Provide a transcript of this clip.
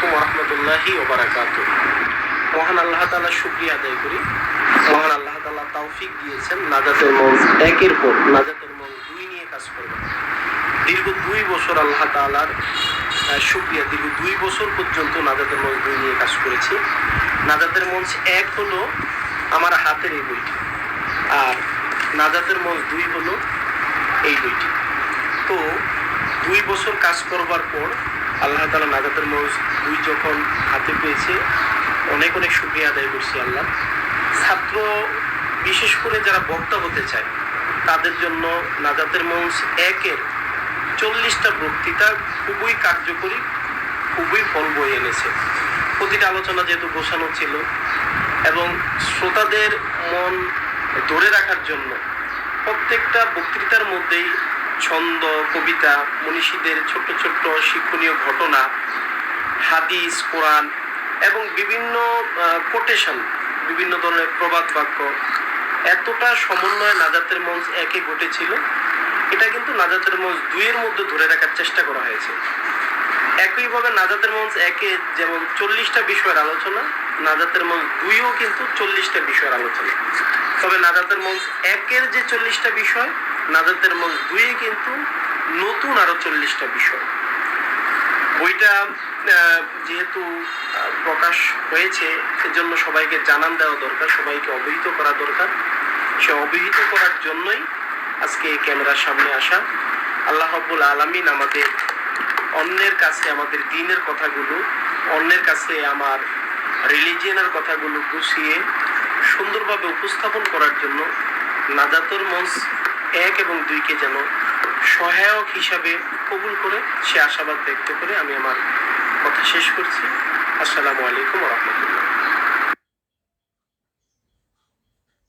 আলাইকুম রহমতুল্লাহি ওবরাকাত মহান আল্লাহ তালা শুক্রিয়া আদায় করি। মহান আল্লাহ তালা তৌফিক দিয়েছেন নাজাতের মৌজ একের পর নাজাতের মৌজ দুই নিয়ে কাজ করবে দীর্ঘ দুই বছর আল্লাহ তালার শুক্রিয়া, দীর্ঘ দুই বছর পর্যন্ত নাজাতের মঞ্চ দুই নিয়ে কাজ করেছি। নাজাতের মঞ্চ এক হলো আমার হাতের এই বইটি আর নাজাতের মঞ্চ দুই হলো এই বইটি। তো দুই বছর কাজ করবার পর আল্লাহ তালা নাজাতের মৌজ দুই যখন হাতে পেয়েছে। অনেক অনেক শুক্রিয়া আদায় করছি আল্লাহ। ছাত্র, বিশেষ করে যারা বক্তা হতে চায়, তাদের জন্য নাজাতের মৌজ একের চল্লিশটা বক্তৃতা খুবই কার্যকরী, খুবই ফল বয়ে এনেছে। প্রতিটা আলোচনা যেহেতু গোছানো ছিল এবং শ্রোতাদের মন ধরে রাখার জন্য প্রত্যেকটা বক্তৃতার মধ্যেই ছন্দ, কবিতা, মনীষীদের ছোট্ট ছোট্ট শিক্ষণীয় ঘটনা, হাদিস, কোরআন এবং বিভিন্ন কোটেশন বিভিন্ন ধরনের প্রবাদ বাক্য। এতটা সমন্বয় নাজাতের মঞ্চ একে ঘটেছিল। এটা কিন্তু নাজাতের মঞ্চ দুইয়ের মধ্যে ধরে রাখার চেষ্টা করা হয়েছে। একইভাবে নাজাতের মঞ্চ একে যেমন চল্লিশটা বিষয়ের আলোচনা, নাজাতের মঞ্চ দুইও কিন্তু চল্লিশটা বিষয়ের আলোচনা। তবে নাজাতের মঞ্চ একের যে চল্লিশটা বিষয়, নাজাতের মঞ্চ দুইয়ে কিন্তু নতুন আরও চল্লিশটা বিষয়। বইটা যেহেতু প্রকাশ হয়েছে সেজন্য সবাইকে জানান দেওয়া দরকার, সবাইকে অবহিত করা দরকার। সে অবহিত করার জন্যই আজকে এই ক্যামেরার সামনে আসা। আল্লাহ রাব্বুল আলামিন আমাদের অন্যের কাছে আমাদের দিনের কথাগুলো, অন্যের কাছে আমার রিলিজিয়নের কথাগুলো গুছিয়ে সুন্দরভাবে উপস্থাপন করার জন্য নাজাতুল মঞ্চ এক এবং দুইকে যেন সহায়ক হিসাবে কবুল করে সে আশাবাদ ব্যক্ত করে আমি আমার কথা শেষ করছি। আসসালামু আলাইকুম